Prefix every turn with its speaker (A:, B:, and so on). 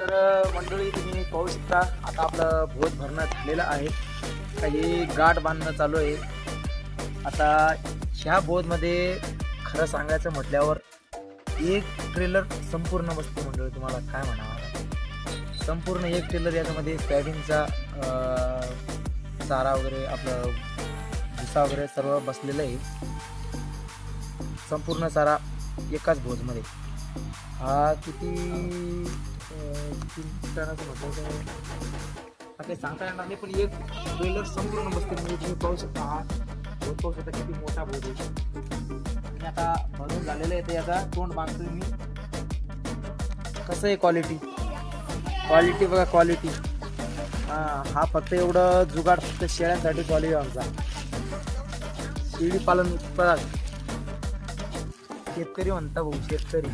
A: तर मंडळी तुम्ही पाहू शकता आता आपलं भोज भरणं झालेलं आहे. काही गाठ बांधणं चालू आहे. आता ह्या बोधमध्ये खरं सांगायचं म्हटल्यावर एक ट्रेलर संपूर्ण बसतो मंडळी तुम्हाला काय म्हणावं संपूर्ण एक ट्रेलर याच्यामध्ये सोयाबीनचा चारा वगैरे आपलं भुसा वगैरे सर्व बसलेलं आहे. संपूर्ण चारा एकाच भोजमध्ये. हा किती टनाचं म्हटलं तर आता सांगता येणार नाही पण एक ट्रेलर संपूर्ण बसते म्हणजे तुम्ही पाहू शकता. हा पाहू शकता किती मोठा बोध आहे. आणि आता भरून झालेलं आहे ते आता तोंड बांधतोय मी. कसं आहे क्वालिटी क्वालिटी बघा क्वालिटी हा फक्त एवढं जुगाड फक्त शेळ्यांसाठी क्वालिटी आमचा. शेळी पालन उत्पादक शेतकरी म्हणता भाऊ शेतकरी.